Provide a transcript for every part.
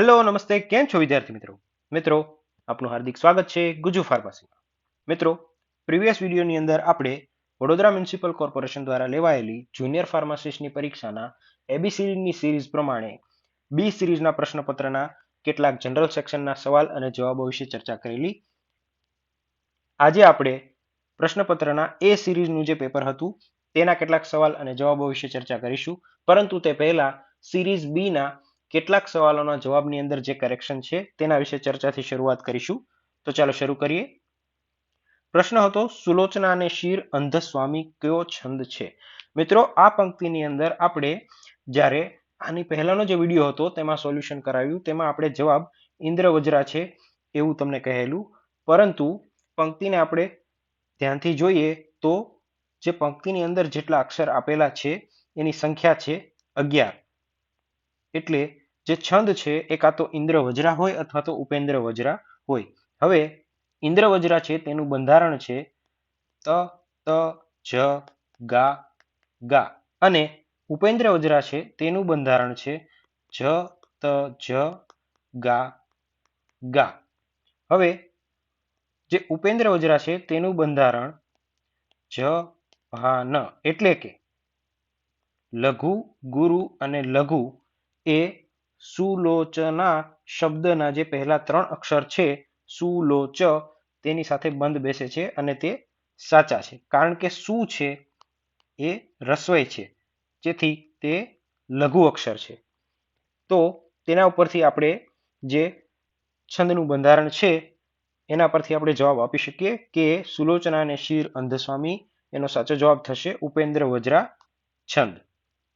Hello નમસ્તે. કેમ છો વિદ્યાર્થી મિત્રો? મિત્રો, આપનું હાર્દિક સ્વાગત છે ગુજુ ફાર્મસીમાં. મિત્રો, પ્રીવિયસ વિડીયોની અંદર આપણે વડોદરા મ્યુનિસિપલ કોર્પોરેશન દ્વારા લેવાયેલી જુનિયર ફાર્માસિસ્ટની પરીક્ષાના એબીસીડીની સિરીઝ પ્રમાણે બી સિરીઝના પ્રશ્નપત્રના કેટલાક જનરલ સેક્શનના સવાલ અને જવાબો વિશે ચર્ચા કરેલી. આજે આપણે પ્રશ્નપત્રના એ સિરીઝનું જે પેપર હતું, તેના કેટલાક સવાલ અને જવાબો વિશે ચર્ચા કરીશું. પરંતુ તે પહેલા સિરીઝ બી ના કેટલાક સવાલોના જવાબની અંદર જે કરેક્શન છે, તેના વિશે ચર્ચાથી શરૂઆત કરીશું. તો ચાલો શરૂ કરીએ. પ્રશ્ન હતો, સુલોચના અને શીર અંધસ્વામી કયો છંદ છે? મિત્રો, આ પંક્તિની અંદર આપણે જ્યારે આની પહેલાનો જે વીડિયો હતો, તેમાં સોલ્યુશન કરાવ્યું, તેમાં આપણે જવાબ ઇન્દ્ર વજ્રા છે એવું તમને કહેલું. પરંતુ પંક્તિને આપણે ધ્યાનથી જોઈએ તો જે પંક્તિની અંદર જેટલા અક્ષર આપેલા છે, એની સંખ્યા છે અગિયાર. એટલે જે છંદ છે એ કાં તો ઇન્દ્ર વજ્રા હોય અથવા તો ઉપેન્દ્ર વજ્રા હોય. હવે ઇન્દ્ર વજ્રા છે તેનું બંધારણ છે ત ત, જ, ગા ગા. અને ઉપેન્દ્ર વજ્રા છે તેનું બંધારણ છે જ, ત, જ, ગા ગા. હવે જે ઉપેન્દ્ર વજ્રા છે તેનું બંધારણ જ ભા ન. એટલે કે લઘુ, ગુરુ અને લઘુ એ સુલોચના શબ્દના જે પહેલા ત્રણ અક્ષર છે, સુલોચ, તેની સાથે બંધ બેસે છે અને તે સાચા છે. કારણ કે સુ છે, એ રસવય છે, જેથી તે લઘુ અક્ષર છે. તો તેના ઉપરથી આપણે જે છંદનું બંધારણ છે, એના પરથી આપણે જવાબ આપી શકીએ કે સુલોચના અને શીર અંધસ્વામી, એનો સાચો જવાબ થશે ઉપેન્દ્ર વજ્રા છંદ.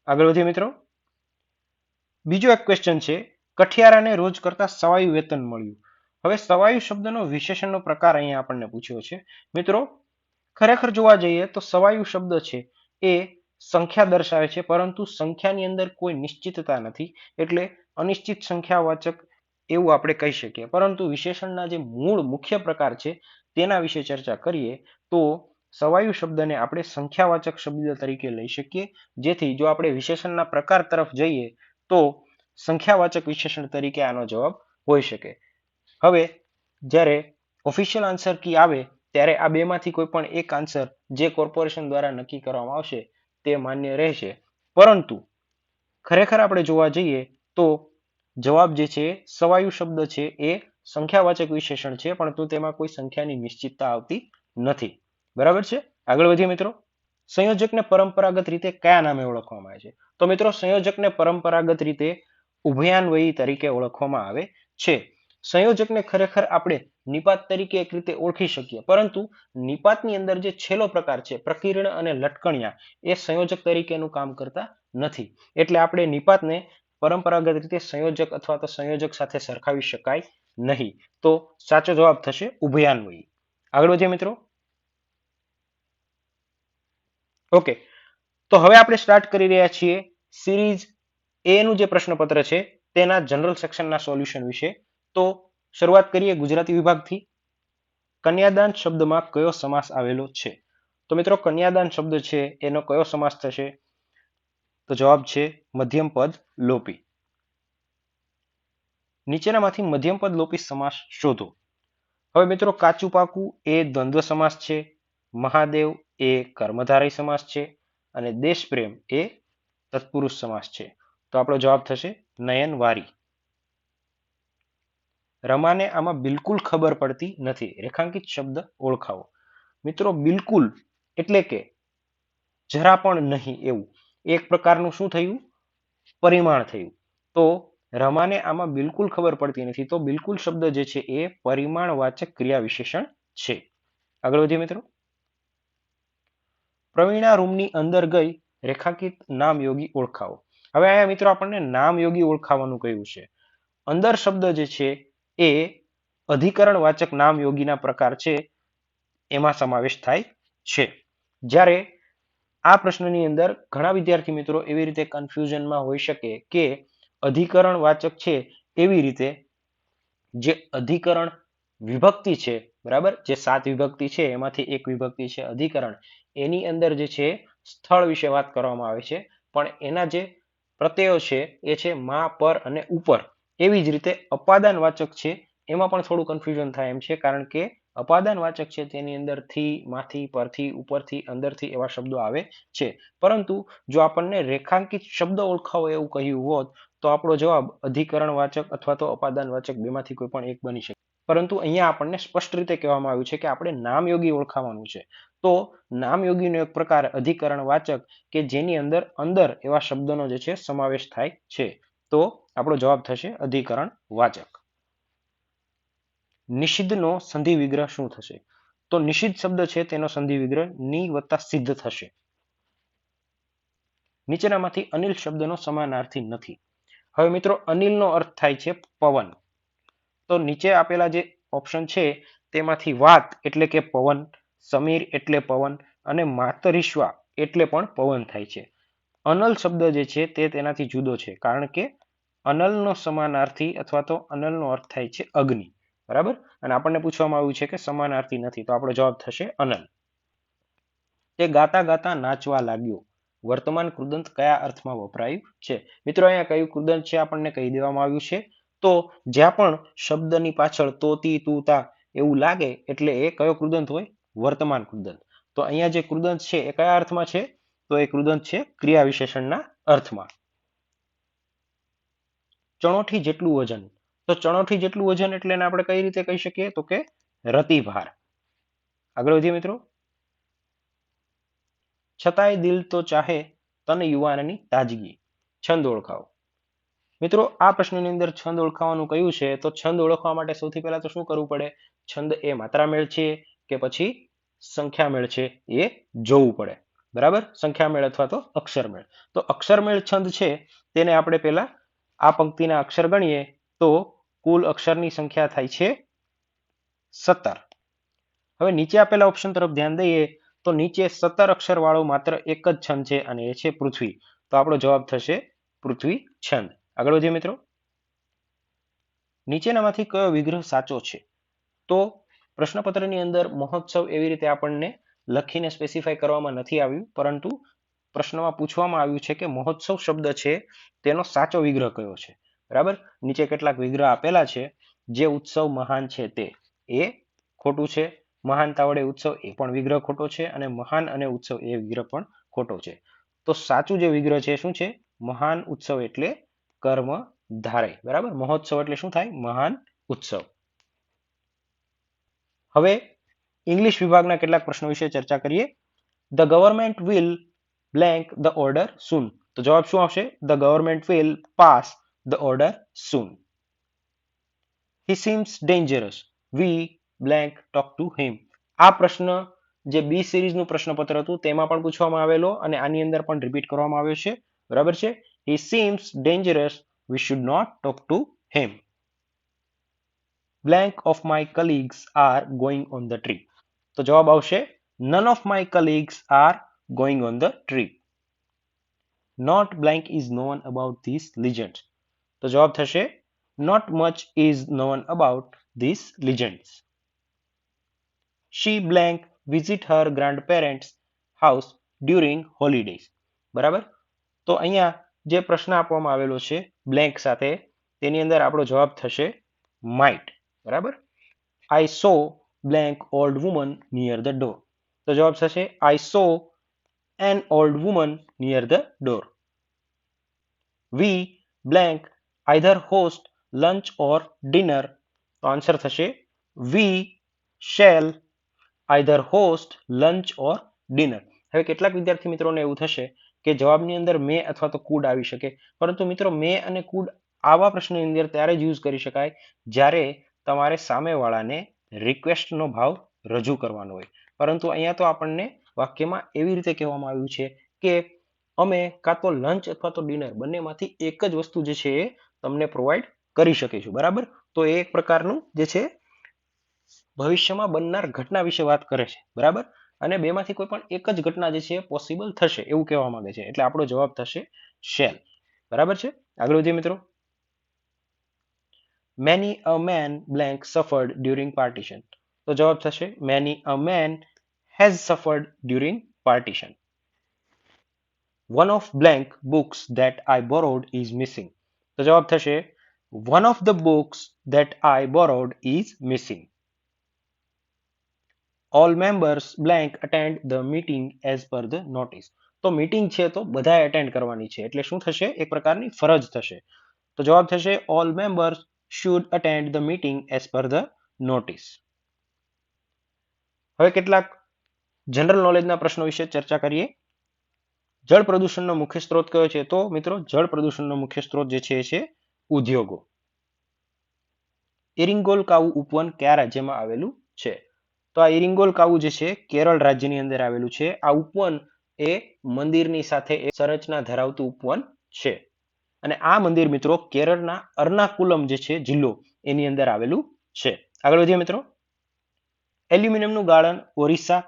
આગળ વધીએ મિત્રો. બીજો એક ક્વેશ્ચન છે, કઠિયારાને રોજ કરતા સવાયુ વેતન મળ્યું. હવે સવાયુ શબ્દનો વિશેષણનો પ્રકાર અહીંયા આપણને પૂછ્યો છે. મિત્રો, ખરેખર જોવા જઈએ તો સવાયુ શબ્દ છે, એ સંખ્યા દર્શાવે છે, પરંતુ સંખ્યાની અંદર કોઈ નિશ્ચિતતા નથી, એટલે અનિશ્ચિત સંખ્યાવાચક એવું આપણે કહી શકીએ. પરંતુ વિશેષણના જે મૂળ મુખ્ય પ્રકાર છે, તેના વિશે ચર્ચા કરીએ, તો સવાયુ શબ્દને આપણે સંખ્યાવાચક શબ્દ તરીકે લઈ શકીએ, જેથી જો આપણે વિશેષણના પ્રકાર તરફ જઈએ તો સંખ્યાવાચક વિશેષણ તરીકે આનો જવાબ હોઈ શકે. હવે, જ્યારે ઓફિશિયલ આન્સર કી આવે, ત્યારે આ બેમાંથી કોઈ પણ એક આન્સર જે કોર્પોરેશન દ્વારા નક્કી કરવામાં આવશે, તે માન્ય રહેશે. પરંતુ, ખરેખર આપણે જોવા જઈએ, તો જવાબ જે છે, સવાયુ શબ્દ છે, એ સંખ્યાવાચક વિશેષણ છે, પરંતુ તેમાં કોઈ સંખ્યાની નિશ્ચિતતા આવતી નથી. બરાબર છે? આગળ વધીએ મિત્રો. સંયોજકને પરંપરાગત રીતે કયા નામે ઓળખવામાં આવે છે? તો મિત્રો, સંયોજકને પરંપરાગત રીતે ઉભયાન્વયી તરીકે ઓળખવામાં આવે છે. સંયોજકને ખરેખર આપણે નિપાત તરીકે એક રીતે ઓળખી શકીએ. પરંતુ નિપાતની અંદર જે છેલ્લો પ્રકાર છે, પ્રકીર્ણ અને લટકણિયા, એ સંયોજક તરીકેનું કામ કરતા નથી. એટલે આપણે નિપાતને પરંપરાગત રીતે સંયોજક અથવા તો સંયોજક સાથે સરખાવી શકાય નહીં. તો સાચો જવાબ થશે ઉભયાન્વયી. આગળ વધીએ મિત્રો. ઓકે. તો હવે આપણે સ્ટાર્ટ કરી રહ્યા છીએ સિરીઝ એનું જે પ્રશ્નપત્ર છે, તેના જનરલ સેક્શનના સોલ્યુશન વિશે. તો શરૂઆત કરીએ ગુજરાતી વિભાગથી. કન્યાદાન શબ્દમાં કયો સમાસ આવેલો છે? તો મિત્રો, કન્યાદાન શબ્દ છે, એનો કયો સમાસ થશે? તો જવાબ છે મધ્યમ પદ લોપી. નીચેનામાંથી મધ્યમ પદ લોપી સમાસ શોધો. હવે મિત્રો કાચું પાકું એ દ્વંદ્વ સમાસ છે. મહાદેવ એ કર્મધારય સમાસ છે અને દેશપ્રેમ એ તત્પુરુષ સમાસ છે. તો આપણો જવાબ થશે નયન વારી રમાને આમાં બિલકુલ ખબર પડતી નથી. રેખાંકિત શબ્દ ઓળખાવો. મિત્રો, બિલકુલ એટલે કે જરા પણ નહીં એવું. એક પ્રકારનું શું થયું? પરિમાણ થયું. તો રમાને આમાં બિલકુલ ખબર પડતી નથી. તો બિલકુલ શબ્દ જે છે એ પરિમાણવાચક ક્રિયા વિશેષણ છે. આગળ વધીએ મિત્રો. પ્રવીણા રૂમની અંદર ગઈ, રેખાંકિત નામ યોગી ઓળખાવો. હવે અહીંયા મિત્રો આપણને નામ યોગી ઓળખાવાનું કહ્યું છે. અંદર શબ્દ જે છે એ અધિકરણ વાચક નામ યોગીના પ્રકાર છે, એમાં સમાવેશ થાય છે. જ્યારે આ પ્રશ્નની અંદર ઘણા વિદ્યાર્થી મિત્રો એવી રીતે કન્ફ્યુઝનમાં હોઈ શકે કે અધિકરણ વાચક છે એવી રીતે જે અધિકરણ વિભક્તિ છે, બરાબર? જે સાત વિભક્તિ છે, એમાંથી એક વિભક્તિ છે અધિકરણ. એની અંદર જે છે, સ્થળ વિશે વાત કરવામાં આવે છે. પણ એના જે પ્રત્યયો છે, એ છે મા, પર અને ઉપર. એવી જ રીતે અપાદાન વાચક છે, એમાં પણ થોડું કન્ફ્યુઝન થાય એમ છે, કારણ કે અપાદાન વાચક છે, તેની અંદરથી, માંથી, પરથી, ઉપરથી, અંદરથી એવા શબ્દો આવે છે. પરંતુ જો આપણને રેખાંકિત શબ્દ ઓળખાવો એવું કહ્યું હોત, તો આપણો જવાબ અધિકરણ વાચક અથવા તો અપાદાન વાચક બેમાંથી કોઈ પણ એક બની શકે. પરંતુ અહીંયા આપણને સ્પષ્ટ રીતે કહેવામાં આવ્યું છે કે આપણે નામયોગી ઓળખાવાનું છે. તો નામયોગીનો એક પ્રકાર અધિકરણ વાચક કે જેની અંદર અંદર એવા શબ્દનો જે છે સમાવેશ થાય છે. તો આપણો જવાબ થશે અધિકરણ વાચક. નિષિદ્ધનો સંધિ વિગ્રહ શું થશે? તો નિષિદ્ધ શબ્દ છે તેનો સંધિ વિગ્રહની વત્તા સિદ્ધ થશે. નીચેનામાંથી અનિલ શબ્દનો સમાનાર્થી નથી. હવે મિત્રો, અનિલનો અર્થ થાય છે પવન. તો નીચે આપેલા જે ઓપ્શન છે તેમાંથી વાત એટલે કે પવન સમીર એટલે પવન અને માતરિશ્વા એટલે પણ પવન થાય છે. અનલ શબ્દ જે છે તે તેનાથી જુદો છે, કારણ કે અનલનો સમાનાર્થી અથવા તો અનલનો અર્થ થાય છે અગ્નિ. બરાબર? અને આપણને પૂછવામાં આવ્યું છે કે સમાનાર્થી નથી, તો આપણો જવાબ થશે અનલ. તે ગાતા ગાતા નાચવા લાગ્યો. વર્તમાન કૃદંત કયા અર્થમાં વપરાયું છે? મિત્રો, અહીંયા કયું કૃદંત છે આપણને કહી દેવામાં આવ્યું છે? તો જ્યાં પણ શબ્દની પાછળ તોતી, તુતા એવું લાગે એટલે એ કયો કૃદંત હોય? વર્તમાન કૃદંત. તો અહીંયા જે કૃદંત છે એ કયા અર્થમાં છે? તો એ કૃદંત છે ક્રિયા વિશેષણના અર્થમાં. ચણોઠી જેટલું વજન. તો ચણોઠી જેટલું વજન એટલે આપણે કઈ રીતે કહી શકીએ? તો કે રતિભાર. આગળ વધીએ મિત્રો. છતાંય દિલ તો ચાહે તન યુવાનની તાજગી. છંદ ઓળખાવો. મિત્રો, આ પ્રશ્નની અંદર છંદ ઓળખાવાનું કયું છે? તો છંદ ઓળખવા માટે સૌથી પહેલા તો શું કરવું પડે? છંદ એ માત્રા મેળ છે. કે પછી સંખ્યામેળ છે એ જોવું પડે. બરાબર? સંખ્યામેળ અથવા તો અક્ષરમેળ. તો અક્ષરમેળ છંદ છે તેને આપણે પહેલા આ પંક્તિના અક્ષર ગણીએ તો કુલ અક્ષરની સંખ્યા થાય છે સત્તર. હવે નીચે આપેલા ઓપ્શન તરફ ધ્યાન દઈએ તો નીચે સત્તર અક્ષર વાળો માત્ર એક જ છંદ છે અને એ છે પૃથ્વી. તો આપણો જવાબ થશે પૃથ્વી છંદ. આગળ વધીએ મિત્રો. નીચેનામાંથી કયો વિગ્રહ સાચો છે? તો પ્રશ્નપત્રની અંદર મહોત્સવ એવી રીતે આપણને લખીને સ્પેસિફાઈ કરવામાં નથી આવ્યું, પરંતુ પ્રશ્નમાં પૂછવામાં આવ્યું છે કે મહોત્સવ શબ્દ છે તેનો સાચો વિગ્રહ કયો છે? બરાબર? નીચે કેટલાક વિગ્રહ આપેલા છે, જે ઉત્સવ મહાન છે તે. એ ખોટું છે. મહાનતા વડે ઉત્સવ એ પણ વિગ્રહ ખોટો છે અને મહાન અને ઉત્સવ એ વિગ્રહ પણ ખોટો છે. તો સાચું જે વિગ્રહ છે શું છે? મહાન ઉત્સવ એટલે કર્મ ધારે. બરાબર? મહોત્સવ એટલે શું થાય? મહાન ઉત્સવ. હવે ઇંગ્લિશ વિભાગના કેટલાક પ્રશ્નો વિશે ચર્ચા કરીએ. The government will blank the order soon તો જવાબ શું આવશે? The government will pass the order soon he seems dangerous we blank talk to him આ પ્રશ્ન જે બી સિરીઝનું પ્રશ્નપત્ર હતું, તેમાં પણ પૂછવામાં આવેલો અને આની અંદર પણ રિપીટ કરવામાં આવ્યો છે. બરાબર છે? He seems dangerous we should not talk to him blank of my colleagues are going on the trip તો જવાબ આવશે none of my colleagues are going on the trip not blank is known about these legends તો જવાબ થશે not much is known about these legends she blank visit her grandparents house during holidays બરાબર તો અહીંયા જે પ્રશ્ન આપવામાં આવેલો છે બ્લેન્ક સાથે તેની અંદર આપણો જવાબ થશે માઇટ બરાબર? I saw blank old woman near the door તો જવાબ થશે I saw an old woman near the door we blank either host lunch or dinner તો આન્સર થશે we shall either host lunch or dinner હવે કેટલાક વિદ્યાર્થી મિત્રોને એવું થશે કે જવાબની અંદર મે અથવા તો કુડ આવી શકે. પરંતુ મિત્રો મે અને કુડ આવા પ્રશ્નની અંદર ત્યારે જ યુઝ કરી શકાય જ્યારે તમારે સામેવાળાને રિક્વેસ્ટનો ભાવ રજૂ કરવાનો હોય. પરંતુ અહીંયા તો આપણને વાક્યમાં એવી રીતે કહેવામાં આવ્યું છે કે અમે કાં તો લંચ અથવા તો ડિનર બંનેમાંથી એક જ વસ્તુ જે છે એ તમને પ્રોવાઈડ કરી શકીશું. બરાબર? તો એ એક પ્રકારનું જે છે ભવિષ્યમાં બનનાર ઘટના વિશે વાત કરે છે. બરાબર? અને બેમાંથી કોઈ પણ એક જ ઘટના જે છે પોસિબલ થશે એવું કહેવા માંગે છે. એટલે આપણો જવાબ થશે શેલ બરાબર છે? આગળ વધીએ મિત્રો. Many a man blank suffered during partition. તો જવાબ થશે many a man has suffered during partition. One of blank books that I borrowed is missing. તો જવાબ થશે one of the books that I borrowed is missing. All members blank attend the meeting as per the notice. તો meeting છે તો બધાએ attend કરવાની છે એટલે શું થશે એક પ્રકારની ફરજ થશે તો જવાબ થશે all members should attend the meeting as per the notice. હવે કેટલાક જનરલ નોલેજના પ્રશ્નો વિશે ચર્ચા કરીએ. જળ પ્રદૂષણનો મુખ્ય સ્ત્રોત કયો છે? તો મિત્રો, જળ પ્રદૂષણનો મુખ્ય સ્ત્રોત જે છે એ છે ઉદ્યોગો. ઇરિંગોલ કાવું ઉપવન કયા રાજ્યમાં આવેલું છે? તો આ ઇરિંગોલ કાવું જે છે, કેરળ રાજ્યની અંદર આવેલું છે. આ ઉપવન એ મંદિરની સાથે એ સંરચના ધરાવતું ઉપવન છે. અને આ મંદિર મિત્રો કેરળના અર્નાકુલમ જે છે જિલ્લો, એની અંદર આવેલું છે. આગળ વધીએ મિત્રો. એલ્યુમિનિયમનું ગાળણ ઓરિસ્સા,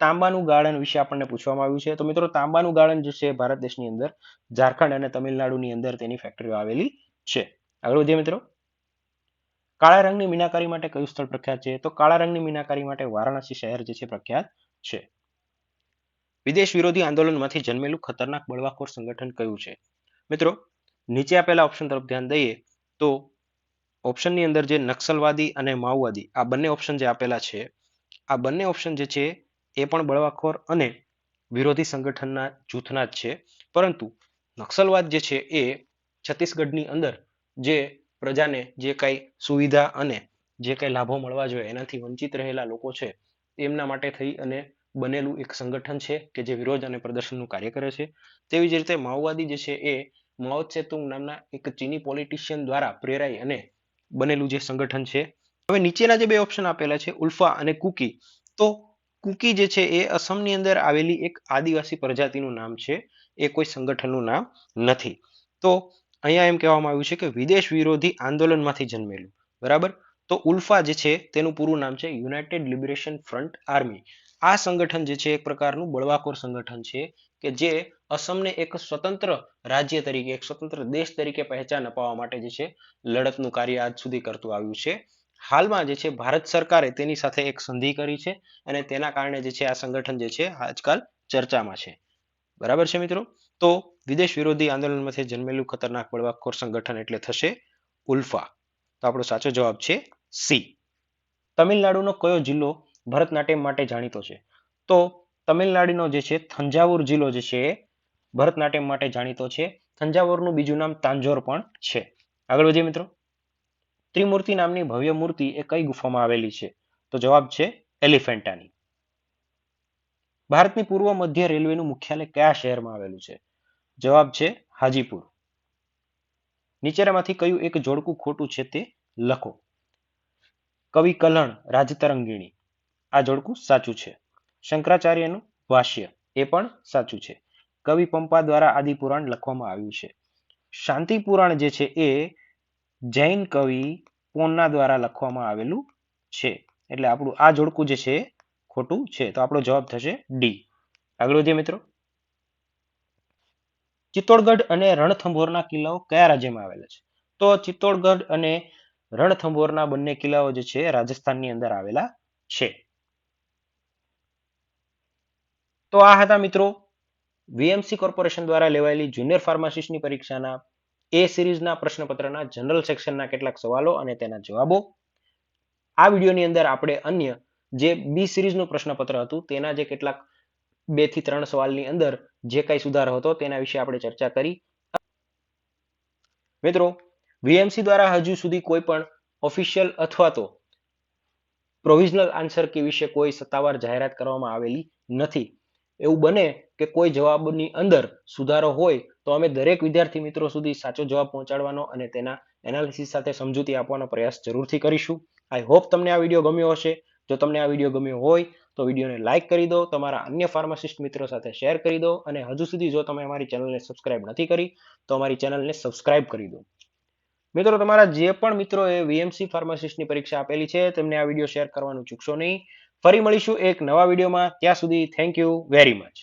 તાંબાનું ગાળણ વિશે આપણને પૂછવામાં આવ્યું છે. તો મિત્રો, તાંબાનું ગાળણ જે છે ભારત દેશની અંદર, ઝારખંડ અને તમિલનાડુની અંદર તેની ફેક્ટરીઓ આવેલી છે. આગળ વધીએ મિત્રો. કાળા રંગની મીનાકારી માટે કયું સ્થળ પ્રખ્યાત છે? તો કાળા રંગની મીનાકારી માટે વારાણસી શહેર જે છે પ્રખ્યાત છે. વિદેશ વિરોધી આંદોલનમાંથી જન્મેલું ખતરનાક બળવાખોર સંગઠન કયું છે? મિત્રો નીચે આપેલા ઓપ્શન તરફ ધ્યાન દઈએ તો ઓપ્શનની અંદર જે નક્સલવાદી અને માઓવાદી આ બંને ઓપ્શન જે આપેલા છે, આ બંને ઓપ્શન જે છે એ પણ બળવાખોર અને વિરોધી સંગઠનના જૂથના જ છે. પરંતુ નક્સલવાદ જે છે એ છત્તીસગઢની અંદર જે પ્રજાને જે કાંઈ સુવિધા અને જે કાંઈ લાભો મળવા જોઈએ, એનાથી વંચિત રહેલા લોકો છે, એમના માટે થઈ અને બનેલું એક સંગઠન છે કે જે વિરોધ અને પ્રદર્શનનું કાર્ય કરે છે. તેવી જ રીતે માઓવાદી જે છે એ માઓ સેતુંગ નામના એક ચીની પોલિટિશિયન દ્વારા પ્રેરાઈ અને બનેલું જે સંગઠન છે. હવે નીચેના જે બે ઓપ્શન આપેલા છે, ઉલ્ફા અને કુકી. તો કુકી જે છે એ અસમની અંદર આવેલી એક આદિવાસી પ્રજાતિનું નામ છે. એ કોઈ સંગઠનનું નામ નથી. તો અહીંયા એમ કહેવામાં આવ્યું છે કે વિદેશ વિરોધી આંદોલનમાંથી જન્મેલું. બરાબર? તો ઉલ્ફા જે છે તેનું પૂરું નામ છે યુનાઇટેડ લિબરેશન ફ્રન્ટ આર્મી આ સંગઠન જે છે, એક પ્રકારનું બળવાખોર સંગઠન છે કે જે અસમને એક સ્વતંત્ર રાજ્ય તરીકે, એક સ્વતંત્ર દેશ તરીકે પહેચાન અપાવવા માટે જે છે, લડતનું કાર્ય આજ સુધી કરતું આવ્યું છે. હાલમાં જે છે, ભારત સરકારે તેની સાથે એક સંધિ કરી છે અને તેના કારણે જે છે, આ સંગઠન જે છે, આજકાલ ચર્ચામાં છે. બરાબર છે મિત્રો? તો વિદેશ વિરોધી આંદોલનમાંથી જન્મેલું ખતરનાક બળવાખોર સંગઠન એટલે થશે ઉલ્ફા. તો આપણો સાચો જવાબ છે સી. તમિલનાડુનો કયો જિલ્લો ભરતનાટ્યમ માટે જાણીતો છે. તો તમિલનાડુનો જે છે, થંજાવુર જિલ્લો જે છે, એ ભરતનાટ્યમ માટે જાણીતો છે. થંજાવુરનું બીજું નામ તાંજોર પણ છે. આગળ વધીએ મિત્રો. ત્રિમૂર્તિ નામની ભવ્ય મૂર્તિ એ કઈ ગુફામાં આવેલી છે? તો જવાબ છે, એલિફેન્ટાની. ભારતની પૂર્વ મધ્ય રેલવેનું મુખ્યાલય કયા શહેરમાં આવેલું છે? જવાબ છે, હાજીપુર. નીચેનામાંથી કયું એક જોડકું ખોટું છે તે લખો. કવિ કલણ રાજતરંગીણી. આ જોડકું સાચું છે. શંકરાચાર્યનું ભાષ્ય એ પણ સાચું છે. કવિ પંપા દ્વારા આદિપુરાણ લખવામાં આવ્યું છે. શાંતિ પુરાણ જે છે એ જૈન કવિ પોનના દ્વારા લખવામાં આવેલું છે. એટલે આપણું આ જોડકું જે છે ખોટું છે. તો આપણો જવાબ થશે ડી આગળ વધીએ મિત્રો. ચિત્તોડગઢ અને રણથંભોરના કિલ્લાઓ કયા રાજ્યમાં આવેલા છે? તો ચિત્તોડગઢ અને રણથંભોરના બંને કિલ્લાઓ જે છે રાજસ્થાનની અંદર આવેલા છે. તો આ હતા મિત્રો વીએમસી કોર્પોરેશન દ્વારા લેવાયેલી જુનિયર ફાર્માસિસ્ટની પરીક્ષાના એ સિરીઝના પ્રશ્નપત્રના જનરલ સેક્શનના કેટલાક સવાલો અને તેના જવાબો. આ વિડીયોની અંદર આપણે અન્ય જે બી સિરીઝનું પ્રશ્નપત્ર હતું તેના જે કેટલાક બેથી ત્રણ સવાલની અંદર જે કઈ સુધારો હતો તેના વિશે આપણે ચર્ચા કરી. મિત્રો વીએમસી દ્વારા હજુ સુધી કોઈ પણ ઓફિશિયલ અથવા તો પ્રોવિઝનલ આન્સર કે વિશે કોઈ સત્તાવાર જાહેરાત કરવામાં આવેલી નથી. એવું બને કે કોઈ જવાબની અંદર સુધારો હોય, તો અમે દરેક વિદ્યાર્થી મિત્રો સુધી સાચો જવાબ પહોંચાડવાનો અને તેના એનાલિસિસ સાથે સમજૂતી આપવાનો પ્રયાસ જરૂરથી કરીશું. આઈ હોપ તમને આ વીડિયો ગમ્યો હશે. જો તમને આ વીડિયો ગમ્યો હોય, તો વિડીયોને લાઇક કરી દો, તમારા અન્ય ફાર્માસિસ્ટ મિત્રો સાથે શેર કરી દો અને હજુ સુધી જો તમે અમારી ચેનલને સબસ્ક્રાઇબ નથી કરી, તો અમારી ચેનલને સબસ્ક્રાઇબ કરી દો. મિત્રો, તમારા જે પણ મિત્રોએ વીએમસી ફાર્માસિસ્ટની પરીક્ષા આપેલી છે, તેમને આ વીડિયો શેર કરવાનું ચૂકશો નહીં. ફરી મળીશું એક નવા વિડીયોમાં. ત્યાં સુધી થેન્ક યુ વેરી મચ